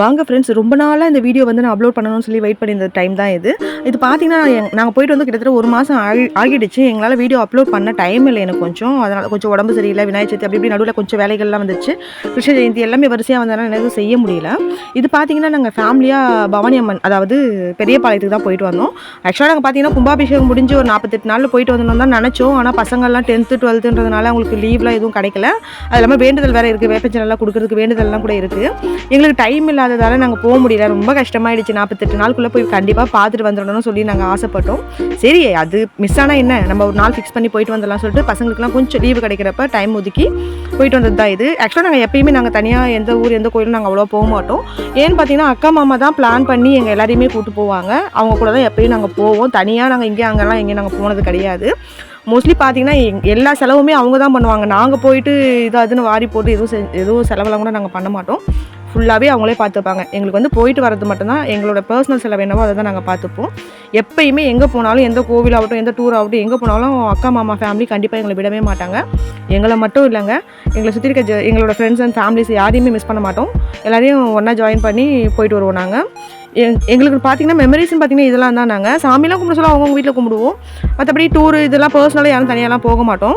வாங்க ஃப்ரெண்ட்ஸ் ரொம்ப நாளாக இந்த வீடியோ வந்து நான் அப்லோட் பண்ணணும்னு சொல்லி வெயிட் பண்ணியிருந்த டைம் தான் இது. இது பார்த்தீங்கன்னா நாங்கள் போயிட்டு வந்து கிட்டத்தட்ட ஒரு மாதம் ஆகி ஆகிடுச்சு. எங்களால் வீடியோ அப்லோட் பண்ண டைம் இல்லை எனக்கு கொஞ்சம். அதனால் கொஞ்சம் உடம்பு சரியில்லை விநாயகர் சதுர்த்தி அப்படி இப்படி நடுவில் கொஞ்சம் வேலைகள்லாம் வந்துச்சு கிருஷ்ண ஜெயந்தி எல்லாமே வரிசையாக வந்தனால எனக்கு செய்ய முடியல. இது பார்த்தீங்கன்னா நாங்கள் ஃபேமிலியாக பவானி அம்மன் அதாவது பெரிய பாளையத்துக்கு தான் போயிட்டு வந்தோம். ஆக்சுவலாக நாங்கள் பார்த்தீங்கன்னா கும்பாபிஷேகம் முடிஞ்சு ஒரு நாற்பத்தெட்டு நாளில் போயிட்டு வந்தோம் தான் நினச்சோம். ஆனால் பசங்கள்லாம் டென்த்து டுவெல்த்துன்றதுனால அவங்களுக்கு லீவ்லாம் எதுவும் கிடைக்கல. அது இல்லாமல் வேண்டுதல் வேறு இருக்குது வேப்பச்சனெல்லாம் கொடுக்கறதுக்கு வேண்டுதல்லாம் கூட இருக்குது எங்களுக்கு டைம் இல்லை. இல்லாததால் நாங்கள் போக முடியல. ரொம்ப கஷ்டமாயிடுச்சு. நாற்பத்தெட்டு நாளுக்குள்ளே போய் கண்டிப்பாக பார்த்துட்டு வந்துடணும்னு சொல்லி நாங்கள் ஆசைப்பட்டோம். சரி அது மிஸ் ஆனால் என்ன? நம்ம ஒரு நாள் ஃபிக்ஸ் பண்ணி போயிட்டு வந்துடலாம் சொல்லிட்டு பசங்களுக்குலாம் கொஞ்சம் லீவு கிடைக்கிறப்ப டைம் ஒதுக்கி போயிட்டு வந்தது தான் இது. ஆக்சுவலாக நாங்கள் எப்பயுமே நாங்கள் தனியாக எந்த ஊர் எந்த கோயிலும் நாங்கள் அவ்வளோ போக மாட்டோம். ஏன்னு பார்த்தீங்கன்னா அக்கா மாமா தான் பிளான் பண்ணி எங்கள் எல்லாரையுமே கூப்பிட்டு போவாங்க. அவங்க கூட தான் எப்பயும் நாங்கள் போவோம். தனியாக நாங்கள் இங்கே அங்கெல்லாம் எங்கேயும் நாங்கள் போனது கிடையாது. மோஸ்ட்லி பார்த்தீங்கன்னா எங்- எல்லா செலவுமே அவங்க தான் பண்ணுவாங்க. நாங்கள் போயிட்டு இது அதுன்னு வாரி போட்டு எதுவும் எதுவும் செலவெல்லாம் கூட நாங்கள் பண்ண மாட்டோம். ஃபுல்லாகவே அவங்களே பார்த்துப்பாங்க. எங்களுக்கு வந்து போயிட்டு வரது மட்டும்தான் எங்களோட பர்சனல் செலவு என்னவோ அதை தான் நாங்கள் பார்த்துப்போம். எப்பயுமே எங்கே போனாலும் எந்த கோவில் ஆகட்டும் எந்த டூர் ஆகட்டும் எங்கே போனாலும் அக்கா மாமா ஃபேமிலி கண்டிப்பாக எங்களை விடவே மாட்டாங்க. எங்களை மட்டும் இல்லைங்க. எங்களை சுற்றி இருக்க ஜ- எங்களோட ஃப்ரெண்ட்ஸ் அண்ட் ஃபேமிலிஸ் யாரையுமே மிஸ் பண்ண மாட்டோம். எல்லாரையும் ஒன்றா ஜாயின் பண்ணி போயிட்டு வருவோம் நாங்கள் எங் எங்களுக்கு பார்த்தீங்கன்னா மெமரிஸ்னு பார்த்தீங்கன்னா இதெல்லாம் தான் நாங்கள் சாமிலாம் கும்பிட சொல்ல அவங்கவுங்க வீட்டில் கும்பிடுவோம். மற்றபடி டூர் இதெல்லாம் பர்சனலாக யாரும் தனியாலாம் போக மாட்டோம்.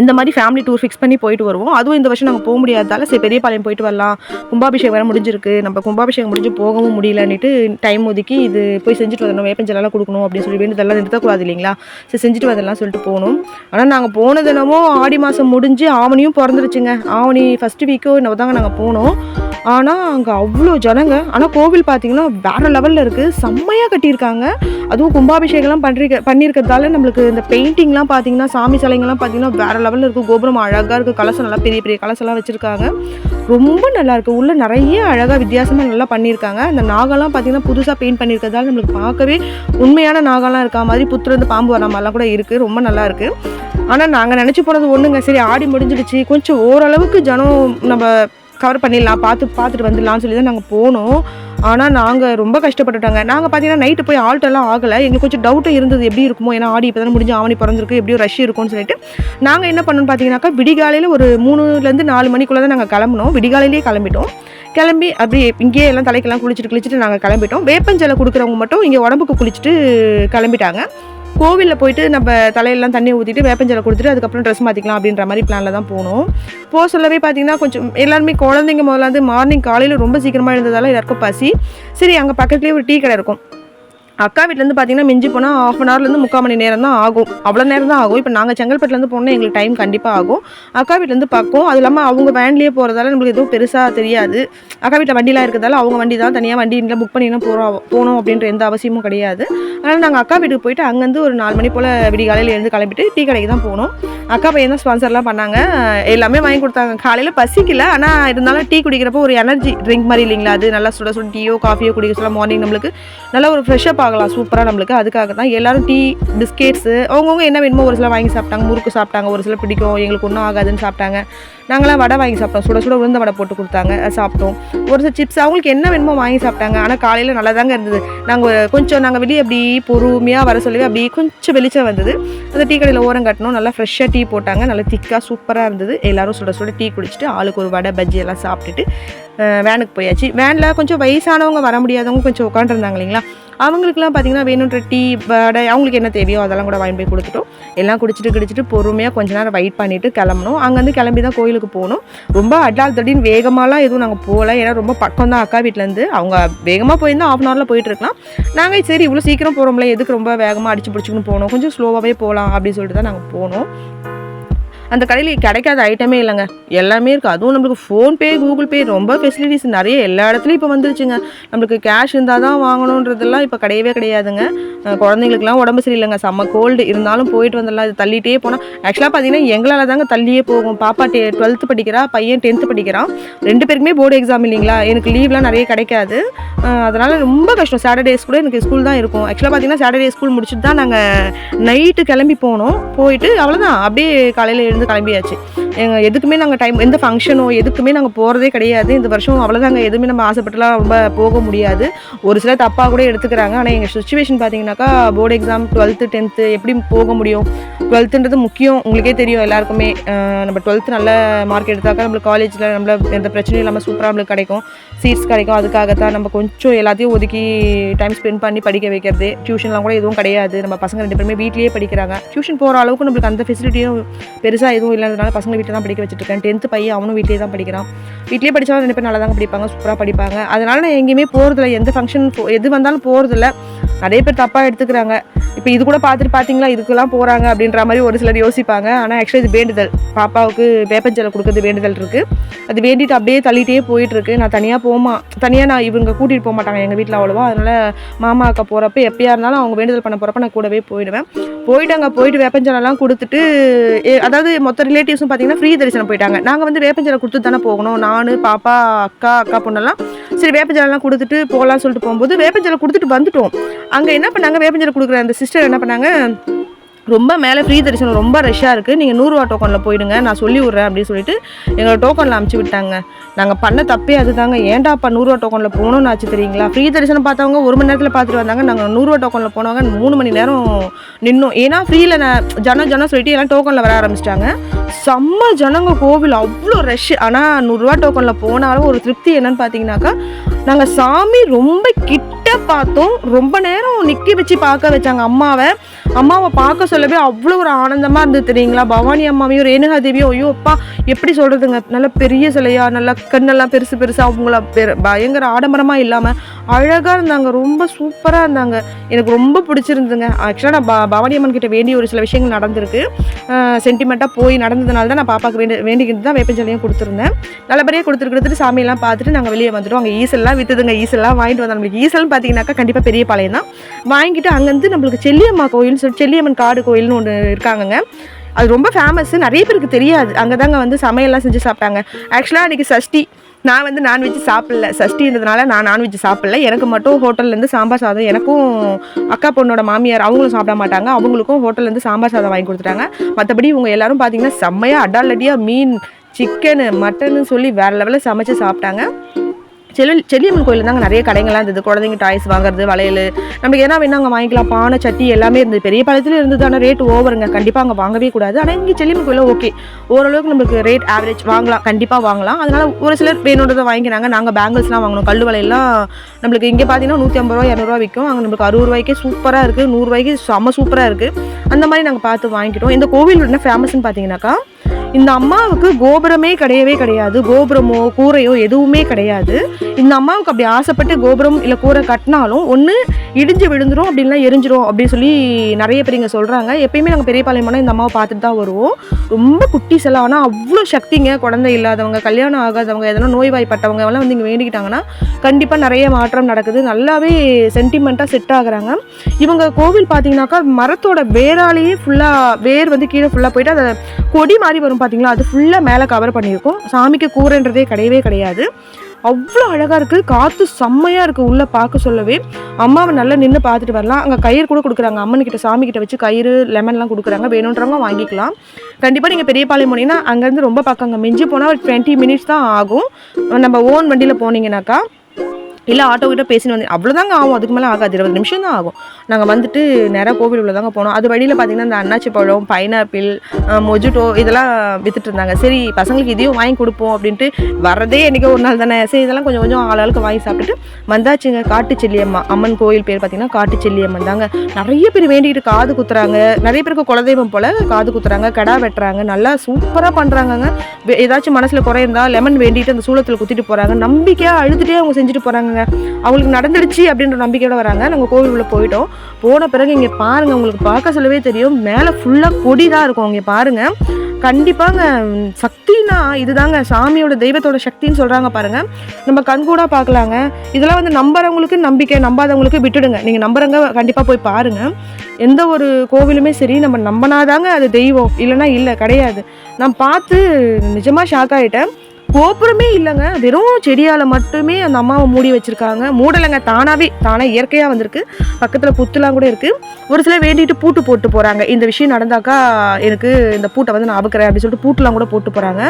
இந்த மாதிரி ஃபேமிலி டூர் ஃபிக்ஸ் பண்ணி போயிட்டு வருவோம். அதுவும் இந்த வருஷம் நாங்கள் போக முடியாததால சரி பெரியபாளையம் போயிட்டு வரலாம். கும்பாபிஷேகம் வேறு முடிஞ்சிருக்கு. நம்ம கும்பாபிஷேகம் முடிஞ்சு போகவும் முடியலன்னுட்டு டைம் ஒதுக்கி இது போய் செஞ்சுட்டு வரணும். வேப்பஞ்சலெல்லாம் கொடுக்கணும் அப்படின்னு சொல்லி வேண்டியதெல்லாம் இதெல்லாம் நிறுத்தக்கூடாது இல்லைங்களா? சரி செஞ்சுட்டு வரலாம் சொல்லிட்டு போகணும். ஆனால் நாங்கள் போன தினமும் ஆடி மாதம் முடிஞ்சு ஆவணியும் பிறந்துருச்சுங்க. ஆவணி ஃபஸ்ட்டு வீக்கோ இன்னும் தாங்க நாங்கள் போனோம். ஆனால் அங்கே அவ்வளோ ஜனங்க. ஆனால் கோவில் பார்த்திங்கன்னா வேறு லெவலில் இருக்குது செம்மையாக கட்டியிருக்காங்க. அதுவும் கும்பாபிஷேகம்லாம் பண்ணிருக்க பண்ணியிருக்கிறதால நம்மளுக்கு இந்த பெயிண்டிங்லாம் பார்த்திங்கன்னா சாமி சிலைங்கள்லாம் பார்த்தீங்கன்னா வேறு லெவலில் இருக்குது கோபுரம் அழகாக இருக்குது கலசம் நல்லா பெரிய பெரிய கலசம்லாம் வச்சுருக்காங்க. ரொம்ப நல்லாயிருக்கு உள்ளே நிறைய அழகாக வித்தியாசமாக நல்லா பண்ணியிருக்காங்க. அந்த நாகெல்லாம் பார்த்திங்கன்னா புதுசாக பெயிண்ட் பண்ணியிருக்கிறதால நம்மளுக்கு பார்க்கவே உண்மையான நாகாலாம் இருக்கா மாதிரி. புத்துலேருந்து பாம்பு வர மாதிரிலாம் கூட இருக்குது ரொம்ப நல்லா இருக்குது ஆனால் நாங்கள் நினச்சி போனது ஒன்றுங்க சரி ஆடி முடிஞ்சிடுச்சு. கொஞ்சம் ஓரளவுக்கு ஜனம் நம்ம கவர் பண்ணிடலாம் பார்த்து பார்த்துட்டு வந்துடலாம்னு சொல்லி தான் நாங்கள் போனோம். ஆனால் நாங்கள் ரொம்ப கஷ்டப்பட்டுட்டாங்க. நாங்கள் பார்த்தீங்கன்னா நைட்டு போய் ஆல்ட்டெல்லாம் ஆகலை. எங்களுக்கு கொஞ்சம் டவுட்டும் இருந்தது எப்படி இருக்குமோ. ஏன்னா ஆடி இப்போ தானே முடிஞ்சு ஆவணி பிறந்திருக்கு எப்படியும் ரஷ் இருக்கும்னு சொல்லிட்டு. நாங்கள் என்ன பண்ணோம்னு பார்த்தீங்கன்னாக்கா விடிகாலையில் ஒரு மூணுலேருந்து நாலு மணிக்குள்ளே தான் நாங்கள் கிளம்புனோம். விடிகாலையிலேயே கிளம்பிட்டோம். கிளம்பி அப்படி இங்கேயே எல்லாம் தலைக்கெல்லாம் குளிச்சுட்டு குளிச்சுட்டு நாங்கள் கிளம்பிட்டோம். வேப்பஞ்சலை கொடுக்குறவங்க மட்டும் இங்கே உடம்புக்கு குளிச்சுட்டு கிளம்பிட்டாங்க. கோவிலில் போயிட்டு நம்ம தலையெல்லாம் தண்ணி ஊற்றிட்டு வேப்பஞ்சலை கொடுத்துட்டு அதுக்கப்புறம் ட்ரெஸ் மாற்றிக்கலாம் அப்படின்ற மாதிரி பிளானில் தான் போனோம். போக சொல்லவே பார்த்தீங்கன்னா கொஞ்சம் எல்லாருமே குழந்தைங்க முதல்ல வந்து மார்னிங் காலையில் ரொம்ப சீக்கிரமாக இருந்ததால எல்லாருக்கும் பசி. சரி அங்கே பக்கத்துலேயே ஒரு டீ கடை இருக்கும். அக்கா வீட்டிலேருந்து பார்த்தீங்கன்னா மிஞ்சி போனால் ஆஃப் அன் ஹவர்லேருந்து முக்கால் மணி நேரம் தான் ஆகும். அவ்வளோ நேரம் தான் ஆகும். இப்போ நாங்கள் செங்கல்பட்டுலேருந்து போனால் எங்களுக்கு டைம் கண்டிப்பாக ஆகும். அக்கா வீட்டிலேருந்து பக்கம். அது இல்லாமல் அவங்க வேன்லேயே போகிறதால நம்மளுக்கு எதுவும் பெருசாக தெரியாது. அக்கா வீட்டில் வண்டிலாம் இருக்கிறதால அவங்க வண்டி தான் தனியாக வண்டி இல்லை புக் பண்ணி போகிறோம் போகணும் அப்படின்ற எந்த அவசியமும் கிடையாது. அதனால் நாங்கள் அக்கா வீட்டுக்கு போயிட்டு அங்கேருந்து ஒரு நாலு மணி போல் விடிகாலையில் எழுந்து கிளம்பிட்டு டீ கடைக்கு தான் போனோம் அக்கா பையன் தான் ஸ்பான்சர்லாம் பண்ணாங்க. எல்லாமே வாங்கி கொடுத்தாங்க. காலையில் பசிக்கல. ஆனால் இருந்தாலும் டீ குடிக்கிறப்போ ஒரு எனர்ஜி ட்ரிங்க் மாதிரி இல்லைங்களா? அது நல்லா சுட சுட டீயோ காஃபியோ குடிக்க சொல்ல மார்னிங் நம்மளுக்கு நல்லா ஒரு ஃப்ரெஷ்ஷப் ஆகலாம் சூப்பராக நம்மளுக்கு. அதுக்காக தான் எல்லாரும் டீ பிஸ்கெட்ஸு அவங்கவுங்க என்ன வேணுமோ ஒரு சில வாங்கி சாப்பிட்டாங்க முறுக்கு சாப்பிட்டாங்க ஒரு சில பிடிக்கும் எங்களுக்கு ஒன்றும் ஆகாதுன்னு சாப்பிட்டாங்க. நாங்களாம் வடை வாங்கி சாப்பிட்டோம் சுட சுட உளுந்த வடை போட்டு கொடுத்தாங்க சாப்பிட்டோம். ஒரு சில சிப்ஸ் அவங்களுக்கு என்ன வேணுமோ வாங்கி சாப்பிட்டாங்க. ஆனால் காலையில் நல்லா தாங்க இருந்தது. நாங்கள் கொஞ்சம் நாங்கள் வெளியே அப்படி பொறுமையாக வர சொல்லி அப்படி கொஞ்சம் வெளிச்சம் வந்தது. அந்த டீ கடையில் ஓரம் கட்டணும் நல்லா ஃப்ரெஷ்ஷாக டீ போட்டாங்க. நல்லா திக்காக சூப்பராக இருந்தது. எல்லோரும் சுட சுட டீ குடிச்சிட்டு ஆளுக்கு ஒரு வடை பஜ்ஜி எல்லாம் சாப்பிட்டுட்டு வேனுக்கு போயாச்சு. வேனில் கொஞ்சம் வயசானவங்க வர முடியாதவங்க கொஞ்சம் உட்காந்துருந்தாங்க இல்லைங்களா? அவங்களுக்குலாம் பார்த்தீங்கன்னா வேணுன்ற டீ வடை அவங்களுக்கு என்ன தேவையோ அதெல்லாம் கூட வாங்கி போய் கொடுத்துட்டோம். எல்லாம் குடிச்சிட்டு குடிச்சிட்டு பொறுமையாக கொஞ்ச நேரம் வெயிட் பண்ணிவிட்டு கிளம்பணும். அங்கேருந்து கிளம்பி தான் கோயிலுக்கு போகணும். ரொம்ப அடால் தடின்னு வேகமாலாம் எதுவும் நாங்கள் போகல. ஏன்னா ரொம்ப பக்கம் தான் அக்கா வீட்டிலேருந்து அவங்க வேகமாக போயிருந்தால் ஆஃப் அன் ஹவரில் போயிட்டு இருக்கலாம். நாங்கள் சரி இவ்வளோ சீக்கிரம் போகிறோம்ல எதுக்கு ரொம்ப வேகமாக அடிச்சு பிடிச்சிக்கணும் போகணும். கொஞ்சம் ஸ்லோவாகவே போகலாம் அப்படின்னு சொல்லிட்டு தான் நாங்கள் போனோம். அந்த கடையில் கிடைக்காத ஐட்டமே இல்லைங்க. எல்லாமே இருக்குது அதுவும் நம்மளுக்கு ஃபோன்பே கூகுள் பே ரொம்ப ஃபெசிலிட்டிஸ் நிறைய எல்லா இடத்துலையும் இப்போ வந்துருச்சுங்க. நம்மளுக்கு கேஷ் இருந்தால் தான் வாங்கணுன்றதெல்லாம் இப்போ கிடையவே கிடையாதுங்க. குழந்தைங்களுக்குலாம் உடம்பு சரியில்லைங்க. செம்ம கோல்டு இருந்தாலும் போயிட்டு வந்துடலாம். இது தள்ளிட்டே போனால் ஆக்சுவலாக பார்த்தீங்கன்னா எங்களால் தாங்க தள்ளியே போகும் பாப்பா டெ டுவெல்த்து படிக்கிறா பையன் டென்த்து படிக்கிறான். ரெண்டு பேருக்குமே போர்டு எக்ஸாம் இல்லைங்களா? எனக்கு லீவ்லாம் நிறைய கிடைக்காது. அதனால் ரொம்ப கஷ்டம். சாட்டர்டேஸ் கூட எனக்கு ஸ்கூல் தான் இருக்கும். ஆக்சுவலாக பார்த்தீங்கன்னா சாட்டர்டே ஸ்கூல் முடிச்சுட்டு தான் நாங்கள் நைட்டு கிளம்பி போனோம். போயிட்டு அவ்வளோதான் அப்படியே காலையில் எழுந்து வந்து கிளம்பியாச்சு. எதுக்குமே நாங்கள் டைம் எந்த ஃபங்க்ஷனோ எதுக்குமே நாங்கள் போகிறதே கிடையாது. இந்த வருஷம் அவ்வளோதாங்க எதுவுமே நம்ம ஆசைப்பட்டுலாம் ரொம்ப போக முடியாது. ஒரு சில தப்பாக கூட எடுத்துக்கிறாங்க. ஆனால் எங்கள் சுச்சுவேஷன் பார்த்தீங்கன்னாக்கா போர்டு எக்ஸாம் டுவெல்த்து டென்த்து எப்படி போக முடியும்? டுவெல்த்துன்றது முக்கியம். உங்களுக்கே தெரியும் எல்லாருக்குமே. நம்ம டுவெல்த்து நல்ல மார்க் எடுத்தாக்கா நம்மளுக்கு காலேஜில் நம்மள எந்த பிரச்சனையும் இல்லாமல் சூப்பராக நம்மளுக்கு கிடைக்கும். சீட்ஸ் கிடைக்கும். அதுக்காகத்தான் நம்ம கொஞ்சம் எல்லாத்தையும் ஒதுக்கி டைம் ஸ்பெண்ட் பண்ணி படிக்க வைக்கிறது. டியூஷன்லாம் கூட எதுவும் கிடையாது. நம்ம பசங்க ரெண்டு பேருமே வீட்லேயே படிக்கிறாங்க. டியூஷன் போகிற அளவுக்கு நம்மளுக்கு அந்த ஃபெசிலிட்டியும் பெருசாக எதுவும் இல்லாதனால பசங்க வீட்டில் தான் படிக்க வச்சுட்டு இருக்கேன் டென்த்து பையன் அவனும் வீட்டிலே தான் படிக்கிறான். வீட்லேயே படித்தாலும் ரெண்டு பேர் நல்லா தாங்க படிப்பாங்க சூப்பராக படிப்பாங்க. அதனால் நான் எங்கேயுமே போகிறதில்ல எந்த ஃபங்க்ஷன் எது வந்தாலும் போகிறதில்ல நிறைய பேர் தப்பாக எடுத்துக்கிறாங்க. இப்போ இது கூட பார்த்துட்டு பார்த்தீங்களா இதுக்கெல்லாம் போகிறாங்க அப்படின்ற மாதிரி ஒரு சிலர் யோசிப்பாங்க. ஆனால் ஆக்சுவலி இது வேண்டுதல். பாப்பாவுக்கு வேப்பஞ்சலை கொடுக்கறது வேண்டுதல் இருக்குது அது வேண்டிட்டு அப்படியே தள்ளிகிட்டே போயிட்டுருக்கு. நான் தனியாக போமா தனியாக நான் இவங்க கூட்டிகிட்டு போக மாட்டாங்க எங்கள் வீட்டில் அவ்வளோவா. அதனால் மாமா அக்கா போகிறப்ப எப்பயா இருந்தாலும் அவங்க வேண்டுதல் பண்ண போகிறப்ப நான் கூடவே போயிடுவேன். போயிட்டு அங்கே போயிட்டு வேப்பஞ்சலெல்லாம் கொடுத்துட்டு ஏ- அதாவது மொத்த ரிலேட்டிவ்ஸும் பார்த்தீங்கன்னா ஃப்ரீ தரிசனம் போயிட்டாங்க. நாங்கள் வந்து வேப்பஞ்சலை கொடுத்து தானே போகணும். நான் பாப்பா அக்கா அக்கா பொண்ணெல்லாம். சரி வேப்பஞ்சலெல்லாம் கொடுத்துட்டு போகலாம்னு சொல்லிட்டு போகும்போது வேப்பஞ்சலை கொடுத்துட்டு வந்துட்டோம். அங்கே என்ன பண்ணாங்க வேப்பஞ்சரை கொடுக்குற அந்த சிஸ்டர் என்ன பண்ணாங்க ரொம்ப மேலே ஃப்ரீ தரிசனம் ரொம்ப ரஷ்ஷாக இருக்குது நீங்கள் நூறுரூவா டோக்கனில் போயிடுங்க நான் சொல்லி விட்றேன் அப்படின்னு சொல்லிட்டு எங்களை டோக்கனில் அமுச்சு விட்டாங்க. நாங்கள் பண்ண தப்பே அதுதாங்க. ஏன்டாப்பா நூறுரூவா டோக்கனில் போகணும்னு ஆச்சு தெரியுங்களா? ஃப்ரீ தரிசனம் பார்த்தவங்க ஒரு மணி நேரத்தில் பார்த்துட்டு வந்தாங்க. நாங்கள் நூறுரூவா டோக்கனில் போனவங்க மூணு மணி நேரம் நின்னோம். ஏன்னா ஃப்ரீயில் நான் ஜனம் ஜனம் சொல்லிட்டு எல்லாம் டோக்கனில் வர ஆரம்பிச்சிட்டாங்க. செம்ம ஜனங்க கோவில் அவ்வளோ ரஷ் ஆனால் நூறுரூவா டோக்கனில் போனாலும் ஒரு திருப்தி என்னன்னு பார்த்தீங்கன்னாக்கா நாங்கள் சாமி ரொம்ப கிட்ட பார்த்தோம் ரொம்ப நேரம் நிற்க வச்சு பார்க்க வச்சாங்க அம்மாவை. அம்மாவை பார்க்க சொல்லவே அவ்வளோ ஒரு ஆனந்தமாக இருந்தது தெரியுங்களா? பவானி அம்மாவையும் ரேணுகா தேவியும் ஐயோ அப்பா எப்படி சொல்கிறதுங்க நல்ல பெரிய சிலையா நல்லா கண்ணெல்லாம் பெருசு பெருசாக அவங்கள பயங்கர ஆடம்பரமாக இல்லாமல் அழகாக இருந்தாங்க. ரொம்ப சூப்பராக இருந்தாங்க. எனக்கு ரொம்ப பிடிச்சிருந்துங்க ஆக்சுவலாக நான் ப பவானி அம்மன் கிட்ட வேண்டிய ஒரு சில விஷயங்கள் நடந்திருக்கு. சென்டிமெண்ட்டாக போய் நடந்ததுனால தான் நான் பாப்பாக்கு வேண்டி வேண்டிக்கிட்டு தான் வேப்பஞ்சலையும் கொடுத்துருந்தேன். நல்லபடியாக கொடுத்துட்டு சாமியெல்லாம் பார்த்துட்டு நாங்கள் வெளியே வந்துட்டோம். அங்கே ஈசல்லாம் விற்றுதுங்க ஈசல்லாம் வாங்கிட்டு வந்தோம் நம்மளுக்கு ஈசல்னு பார்த்தீங்கன்னாக்கா கண்டிப்பாக பெரிய பாளையம் தான். வாங்கிட்டு அங்கேருந்து நம்மளுக்கு செல்லியம்மா கோயில்னு சொல்லி செல்லியம்மன் காடு கோயில்னு ஒன்று இருக்காங்கங்க. அது ரொம்ப ஃபேமஸ் நிறைய பேருக்கு தெரியாது. அங்கே தாங்க வந்து சமையல்லாம் செஞ்சு சாப்பிட்டாங்க. ஆக்சுவலாக அன்றைக்கி சஷ்டி. நான் வந்து நான்வெஜ் சாப்பிடல. சஷ்டின்றதுனால நான் நான்வெஜ் சாப்பிடல. எனக்கு மட்டும் ஹோட்டல்லேருந்து சாம்பார் சாதம் எனக்கும் அக்கா பொண்ணோட மாமியார் அவங்களும் சாப்பிட மாட்டாங்க. அவங்களுக்கும் ஹோட்டல்லேருந்து சாம்பார் சாதம் வாங்கி கொடுத்துட்டாங்க. மற்றபடி இவங்க எல்லாரும் பார்த்தீங்கன்னா செம்மையாக அடாலடியாக மீன் சிக்கனு மட்டன்னு சொல்லி வேறு லெவலில் சமைச்சு சாப்பிட்டாங்க. செல்லு செல்லியம்மன் கோயில் தாங்க நிறைய கடைங்கள்லாம் இருந்தது. குழந்தைங்க டாய்ஸ் வாங்குறது வளையல். நமக்கு எதனா வேணும் அங்கே வாங்கிக்கலாம். பானை சட்டி எல்லாமே இருந்தது. பெரிய பழத்தில் இருந்தது. ஆனால் ரேட் ஓவருங்க. கண்டிப்பாக அங்கே வாங்கவே கூடாது. ஆனால் இங்கே செல்லியம்மன் கோயிலில் ஓகே ஓரளவுக்கு நம்மளுக்கு ரேட் ஆவரேஜ் வாங்கலாம். கண்டிப்பாக வாங்கலாம். அதனால் ஒரு சிலர் வேணுன்றதை வாங்கிக்கிறாங்க. நாங்கள் பேங்கிள்ஸ்லாம் வாங்கணும். கல் வளையல்லாம் நம்மளுக்கு இங்கே பார்த்தீங்கன்னா நூற்றி ஐம்பது ரூபா இரநூறுவா விற்கும் அங்கே நம்மளுக்கு அறுபது ரூபாய்க்கே சூப்பராக இருக்குது நூறுரூவாய்க்கு செம்ம சூப்பராக இருக்குது அந்த மாதிரி நாங்கள் பார்த்து வாங்கிட்டோம் இந்த கோவில் என்ன ஃபேமஸ்ன்னு பார்த்தீங்கன்னாக்கா இந்த அம்மாவுக்கு கோபுரமே கிடையவே கிடையாது. கோபுரமோ கூரையோ எதுவுமே கிடையாது. இந்த அம்மாவுக்கு அப்படி ஆசைப்பட்டு கோபுரம் இல்லை கூரை கட்டினாலும் ஒன்று இடிஞ்சு விழுந்துரும் அப்படின்லாம் எரிஞ்சிரும் அப்படின்னு சொல்லி நிறைய பேர் இங்கே சொல்கிறாங்க எப்பயுமே நாங்கள் பெரியபாளையம் போனால் இந்த அம்மாவை பார்த்துட்டு தான் வருவோம். ரொம்ப குட்டி செல்லாம். ஆனால் அவ்வளோ சக்திங்க. குழந்தை இல்லாதவங்க கல்யாணம் ஆகாதவங்க எதனா நோய்வாய்ப்பட்டவங்க எல்லாம் வந்து இங்கே வேண்டிக்கிட்டாங்கன்னா கண்டிப்பாக நிறைய மாற்றம் நடக்குது. நல்லாவே சென்டிமெண்ட்டாக செட் ஆகுறாங்க. இவங்க கோவில் பார்த்தீங்கன்னாக்கா மரத்தோட வேராலேயே ஃபுல்லாக வேர் வந்து கீழே ஃபுல்லாக போயிட்டு அதை கொடி மாதிரி வரும். பார்த்தீங்களா அது ஃபுல்லாக மேலே கவர் பண்ணியிருக்கும். சாமிக்கு கூரைன்றதே கிடையவே கிடையாது. அவ்வளோ அழகாக இருக்குது காற்று செம்மையாக இருக்குது உள்ளே பார்க்க சொல்லவே. அம்மாவை நல்லா நின்று பார்த்துட்டு வரலாம். அங்கே கயிறு கூட கொடுக்குறாங்க. அம்மன் கிட்ட சாமி கிட்ட வச்சு கயிறு லெமன்லாம் கொடுக்குறாங்க. வேணுன்றவங்க வாங்கிக்கலாம். கண்டிப்பாக நீங்கள் பெரியபாளையம் போனீங்கன்னா அங்கேருந்து ரொம்ப பக்கங்க மிஞ்சி போனால் ஒரு டுவெண்ட்டி மினிட்ஸ் தான் ஆகும். நம்ம ஓன் வண்டியில் போனீங்கன்னாக்கா இல்லை ஆட்டோ கிட்ட பேசின்னு வந்து அவ்வளோதாங்க ஆகும். அதுக்கு மேலே ஆகாது. இருபது நிமிஷம் தான் ஆகும். நாங்கள் வந்துட்டு நேராக கோவில் உள்ள தாங்க போனோம். அது வழியில் பார்த்தீங்கன்னா இந்த அன்னாச்சி பழம் பைனாப்பிள் மொஜிட்டோ இதெல்லாம் வித்துட்டு இருந்தாங்க. சரி பசங்களுக்கு இதையும் வாங்கி கொடுப்போம் அப்படின்ட்டு வரதே என்றைக்கோ ஒரு நாள் தானே. சரி இதெல்லாம் கொஞ்சம் கொஞ்சம் ஆளாளுக்கு வாங்கி சாப்பிட்டுட்டு வந்தாச்சுங்க. காட்டு செல்லியம்மா அம்மன் கோயில் பேர் பார்த்தீங்கன்னா காட்டு செல்லியம்மன் தாங்க. நிறைய பேர் வேண்டிகிட்டு காது குத்துறாங்க. நிறைய பேருக்கு குலதெய்வம் போல் காது குத்துறாங்க கடா வெட்டுறாங்க. நல்லா சூப்பராக பண்ணுறாங்கங்க ஏதாச்சும் மனசில் குறை இருந்தால் லெமன் வேண்டிட்டு அந்த சூளத்தில் குத்திட்டு போகிறாங்க நம்பிக்கையாக அழுதுகிட்டே அவங்க செஞ்சுட்டு வராங்க. அவங்களுக்கு நடந்துடுச்சு அப்படின்ற நம்பிக்கையோட வராங்க. நாங்கள் கோவில் உள்ள போயிட்டோம். போன பிறகு இங்கே பாருங்கள் உங்களுக்கு பார்க்க சொல்லவே தெரியும். மேலே ஃபுல்லாக கொடி தான் இருக்கும் இங்கே பாருங்கள் கண்டிப்பாங்க சக்தினா இதுதாங்க. சாமியோட தெய்வத்தோட சக்தின்னு சொல்கிறாங்க பாருங்கள் நம்ம கண்கூடாக பார்க்கலாங்க. இதெல்லாம் வந்து நம்புறவங்களுக்கு நம்பிக்கை நம்பாதவங்களுக்கு விட்டுடுங்க. நீங்கள் நம்புறவங்க கண்டிப்பாக போய் பாருங்க. எந்த ஒரு கோவிலுமே சரி நம்ம நம்பினாதாங்க அது தெய்வம். இல்லைன்னா இல்லை கிடையாது. நான் பார்த்து நிஜமாக ஷாக் ஆகிட்டேன் கோபுரமே இல்லைங்க. வெறும் செடியால் மட்டுமே அந்த அம்மாவை மூடி வச்சுருக்காங்க. மூடலைங்க தானாகவே தானாக இயற்கையாக வந்திருக்கு. பக்கத்தில் புத்துலாம் கூட இருக்குது ஒரு சிலர் வேண்டிட்டு பூட்டு போட்டு போகிறாங்க இந்த விஷயம் நடந்தாக்கா எனக்கு இந்த பூட்டை வந்து நான் அபுக்கிறேன் அப்படின்னு சொல்லிட்டு பூட்டுலாம் கூட போட்டு போகிறாங்க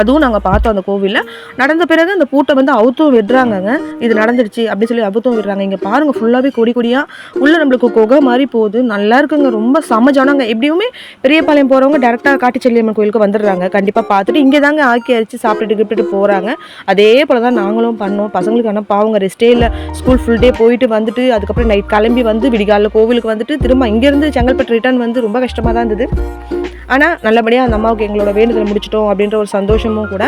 அதுவும் நாங்கள் பார்த்தோம் அந்த கோவிலில். நடந்த பிறகு அந்த பூட்டை வந்து அவுத்தும் விடுறாங்கங்க. இது நடந்துடுச்சு அப்படின்னு சொல்லி அவுத்தும் விடுறாங்க. இங்கே பாருங்கள் ஃபுல்லாகவே கொடி கொடியாக உள்ளே நம்மளுக்கு குகை மாதிரி போகுது. நல்லா இருக்குங்க ரொம்ப செம ஜனங்க. எப்படியுமே பெரியபாளையம் போகிறவங்க டேரெக்டாக காட்டுச்செல்லியம்மன் கோயிலுக்கு வந்துடுறாங்க. கண்டிப்பாக பார்த்துட்டு இங்கே தாங்க ஆக்கி அரிச்சு சாப்பிட்டுட்டு கிப்பிட்டு போகிறாங்க அதே போல் தான் நாங்களும் பண்ணோம். பசங்களுக்கு ஆனால் பாவங்க ரெஸ்டே இல்லை. ஸ்கூல் ஃபுல் டே போயிட்டு வந்துட்டு அதுக்கப்புறம் நைட் கிளம்பி வந்து விடிகாலில் கோவிலுக்கு வந்துட்டு திரும்ப இங்கேருந்து செங்கல்பட்டு ரிட்டர்ன் வந்து ரொம்ப கஷ்டமாக தான் இருந்தது. ஆனால் நல்லபடியாக அந்த அம்மாவுக்கு எங்களோட வேண்டுதல் முடிச்சிட்டோம் அப்படின்ற ஒரு சந்தோஷமும் கூட.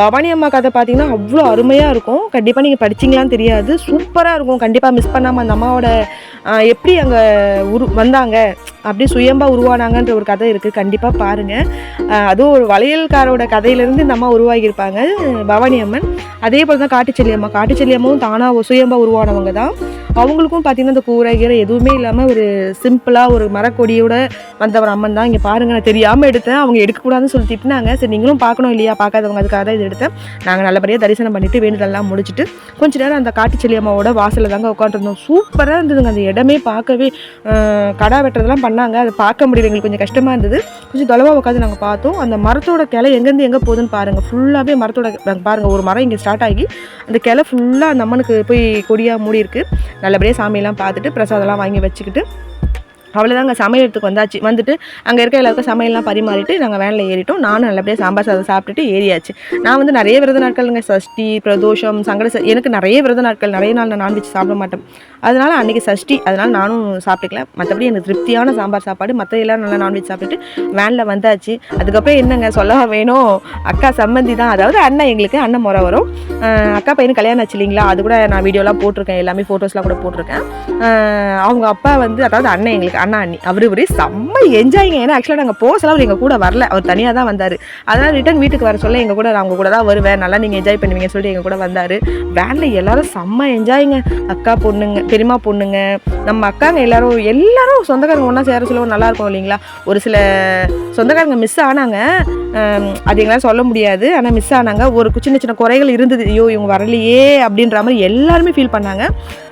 பவானி அம்மா கதை பார்த்தீங்கன்னா அவ்வளோ அருமையாக இருக்கும். கண்டிப்பாக நீங்கள் படிச்சிங்களான்னு தெரியாது. சூப்பராக இருக்கும். கண்டிப்பாக மிஸ் பண்ணாமல் அந்த அம்மாவோட எப்படி அங்கே உரு வந்தாங்க? அப்படியே சுயம்பா உருவானாங்கன்ற ஒரு கதை இருக்குது கண்டிப்பாக பாருங்கள் அதுவும் ஒரு வளையல்காரோட கதையிலேருந்து இந்த அம்மா உருவாகியிருப்பாங்க பவானி அம்மன். அதே போல் தான் காட்டுச்செல்லி அம்மா. காட்டுச்செல்லி அம்மாவும் தானாக சுயம்பா உருவானவங்க தான் அவங்களுக்கும் பார்த்திங்கன்னா இந்த கூரை கீரை எதுவுமே இல்லாமல் ஒரு சிம்பிளாக ஒரு மரக்கொடியோட வந்த ஒரு அம்மன் தான் இங்கே பாருங்கள் நான் தெரியாமல் எடுத்தேன். அவங்க எடுக்கக்கூடாதுன்னு சொல்லி திட்டினாங்க. சரி நீங்களும் பார்க்கணும் இல்லையா? பார்க்காதவங்க அதுக்காக தான் இது எடுத்தேன். நாங்கள் நல்லபடியாக தரிசனம் பண்ணிவிட்டு வேண்டுதல்லாம் முடிச்சுட்டு கொஞ்ச நேரம் அந்த காட்டுச்செல்லி அம்மாவோட வாசலில் தாங்க உட்காந்துருந்தோம் சூப்பராக இருந்ததுங்க. அந்த இடமே பார்க்கவே கடா வெட்டுறதெல்லாம் பண்ணாங்க அதை பார்க்க முடியல. எங்களுக்கு கொஞ்சம் கஷ்டமாக இருந்தது. கொஞ்சம் தொலைவாக உட்காந்து நாங்கள் பார்த்தோம். அந்த மரத்தோட கிளை எங்கேருந்து எங்கே போகுதுன்னு பாருங்கள் ஃபுல்லாகவே மரத்தோட பாருங்கள் ஒரு மரம் இங்கே ஸ்டார்ட் ஆகி அந்த கிளை ஃபுல்லாக அந்த அம்மனுக்கு போய் கொடியாக மூடி இருக்குது நல்லபடியாக சாமியெல்லாம் பார்த்துட்டு பிரசாதம்லாம் வாங்கி வச்சுக்கிட்டு அவ்வளோதாங்க சமையலத்துக்கு வந்தாச்சு. வந்துட்டு அங்கே இருக்க எல்லாருக்கும் சமையல்லாம் பரிமாறிட்டு நாங்கள் வேனில் ஏறிட்டோம். நானும் நல்லபடியாக சாம்பார் சாதம் சாப்பிட்டுட்டு ஏறியாச்சு. நான் வந்து நிறைய விரத நாட்கள்ங்க. சஷ்டி பிரதோஷம் சங்கட ச- எனக்கு நிறைய விரத நாட்கள் நிறைய நாள் நான் நான்வெஜ் சாப்பிட மாட்டேன். அதனால் அன்றைக்கி சஷ்டி அதனால் நானும் சாப்பிட்டுக்கல. மற்றபடி எனக்கு திருப்தியான சாம்பார் சாப்பாடு மற்ற எல்லாரும் நல்லா நான்வெஜ் சாப்பிட்டுட்டு வேனில் வந்தாச்சு. அதுக்கப்புறம் என்னங்க சொல்ல வேணும்? அக்கா சம்மந்தி தான். அதாவது அண்ணன் எங்களுக்கு அண்ணன் முறை வரும். அக்கா பையனு கல்யாணம் ஆச்சு இல்லைங்களா? அது கூட நான் வீடியோலாம் போட்டிருக்கேன். எல்லாமே ஃபோட்டோஸ்லாம் கூட போட்டிருக்கேன். அவங்க அப்பா வந்து அதாவது அண்ணன் எங்களுக்கு அண்ணா அண்ணி அவர் ஒரே செம்ம என்ஜாய்ங்க ஏன்னா ஆக்சுவலாக நாங்கள் போசலாம் அவர் எங்கள் கூட வரல. அவர் தனியாக தான் வந்தார். அதனால் ரிட்டன் வீட்டுக்கு வர சொல்ல எங்கள் கூட நான் அவங்க கூட தான் வருவேன். நல்லா நீங்கள் என்ஜாய் பண்ணுவீங்கன்னு சொல்லிட்டு எங்கள் கூட வந்தார். வேனில் எல்லாரும் செம்ம என்ஜாய்ங்க அக்கா பொண்ணுங்க பெரியம்மா பொண்ணுங்க நம்ம அக்காங்க எல்லாரும் எல்லாரும் சொந்தக்காரங்க ஒன்றா சேர சொல்ல நல்லாயிருக்கும் இல்லைங்களா? ஒரு சில சொந்தக்காரங்க மிஸ் ஆனாங்க. அது எங்களால் சொல்ல முடியாது. ஆனால் மிஸ் ஆனாங்க. ஒரு சின்ன சின்ன குறைகள் இருந்தது. ஐயோ இவங்க வரலையே அப்படின்ற மாதிரி எல்லாருமே ஃபீல் பண்ணாங்க.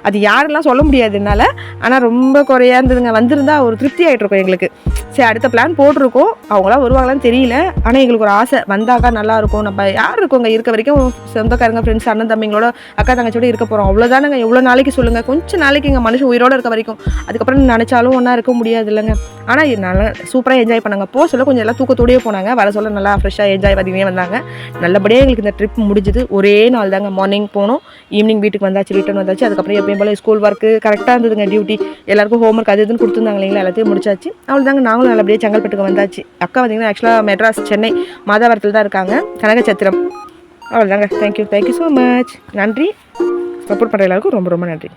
அது யாரெல்லாம் சொல்ல முடியாது என்னால். ஆனால் ரொம்ப குறையா இருந்ததுங்க. வந்திருந்தா ஒரு திருப்தி ஆகிட்டு இருக்கும் எங்களுக்கு. சரி அடுத்த பிளான் போட்டிருக்கோம். அவங்களாம் வருவாங்களான்னு தெரியல. ஆனால் எங்களுக்கு ஒரு ஆசை. வந்தாக்கா நல்லா இருக்கும். நம்ம யார் இருக்கோங்க? இருக்க வரைக்கும் சொந்தக்காரங்க ஃப்ரெண்ட்ஸ் அண்ணன் தம்பிங்களோட அக்கா தங்கச்சியோட இருக்க போகிறோம் அவ்வளோதானுங்க எவ்வளோ நாளைக்கு சொல்லுங்கள் கொஞ்சம் நாளைக்கு எங்கள் மனுஷன் உயிரோட இருக்க வரைக்கும். அதுக்கப்புறம் நினச்சாலும் ஒன்றா இருக்க முடியாது இல்லைங்க ஆனால் நல்லா சூப்பராக என்ஜாய் பண்ணாங்க. போக சொல்ல கொஞ்சம் எல்லாம் தூக்கத்தோடயே போனாங்க. வர சொல்ல நல்லா ஃப்ரெஷ்ஷாக என்ஜாய் பண்ணியே வந்தாங்க. நல்லபடியாக எங்களுக்கு இந்த ட்ரிப் முடிஞ்சுது. ஒரே நாள் தாங்க. மார்னிங் போனோம். ஈவினிங் வீட்டுக்கு வந்தாச்சு ரிட்டர்ன் வந்தாச்சு. அதுக்கப்புறம் எப்பயும் போல ஸ்கூல் ஒர்க்கு கரெக்டாக இருந்ததுங்க. டியூட்டி எல்லாருக்கும் ஹோம் ஒர்க் அது இதுன்னு கொடுத்துருந்தாங்க இல்லைங்களா? எல்லாத்தையும் முடிச்சாச்சு. அவ்வளோதாங்க நாங்களும் நல்லபடியாக செங்கல்பட்டுக்கு வந்தாச்சு. அக்கா பார்த்திங்கன்னா ஆக்சுவலாக மெட்ராஸ் சென்னை மாதாவரத்தில் தான் இருக்காங்க. கனகச்சத்திரம். அவ்வளோதாங்க thank you thank you so much நன்றி. சப்போர்ட் பண்ணுற எல்லாருக்கும் ரொம்ப ரொம்ப நன்றி.